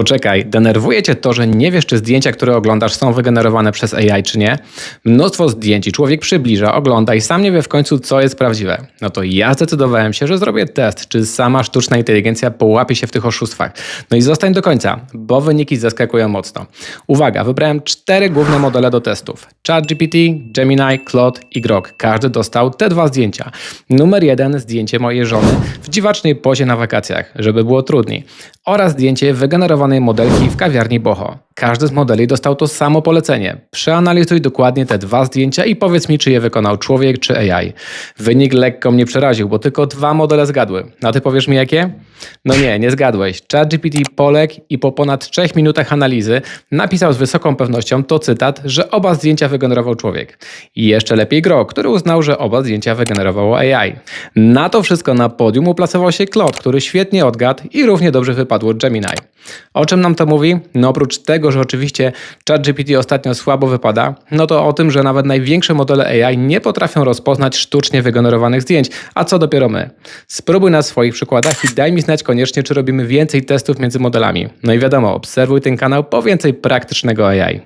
Poczekaj, denerwuje cię to, że nie wiesz, czy zdjęcia, które oglądasz, są wygenerowane przez AI, czy nie? Mnóstwo zdjęć i człowiek przybliża, ogląda i sam nie wie w końcu, co jest prawdziwe. No to ja zdecydowałem się, że zrobię test, czy sama sztuczna inteligencja połapie się w tych oszustwach. No i zostań do końca, bo wyniki zaskakują mocno. Uwaga, wybrałem cztery główne modele do testów. ChatGPT, Gemini, Claude i Grok. Każdy dostał te dwa zdjęcia. Numer jeden zdjęcie mojej żony w dziwacznej pozie na wakacjach, żeby było trudniej. Oraz zdjęcie modelki w kawiarni Boho. Każdy z modeli dostał to samo polecenie. Przeanalizuj dokładnie te dwa zdjęcia i powiedz mi, czy je wykonał człowiek czy AI. Wynik lekko mnie przeraził, bo tylko dwa modele zgadły. A ty powiesz mi jakie? No nie, nie zgadłeś. ChatGPT poległ i po ponad 3 minutach analizy napisał z wysoką pewnością to cytat, że oba zdjęcia wygenerował człowiek. I jeszcze lepiej Grok, który uznał, że oba zdjęcia wygenerowało AI. Na to wszystko na podium uplasował się Claude, który świetnie odgadł i równie dobrze wypadło Gemini. O czym nam to mówi? No oprócz tego, że oczywiście ChatGPT ostatnio słabo wypada, no to o tym, że nawet największe modele AI nie potrafią rozpoznać sztucznie wygenerowanych zdjęć, a co dopiero my. Spróbuj na swoich przykładach i daj mi znać koniecznie, czy robimy więcej testów między modelami. No i wiadomo, obserwuj ten kanał po więcej praktycznego AI.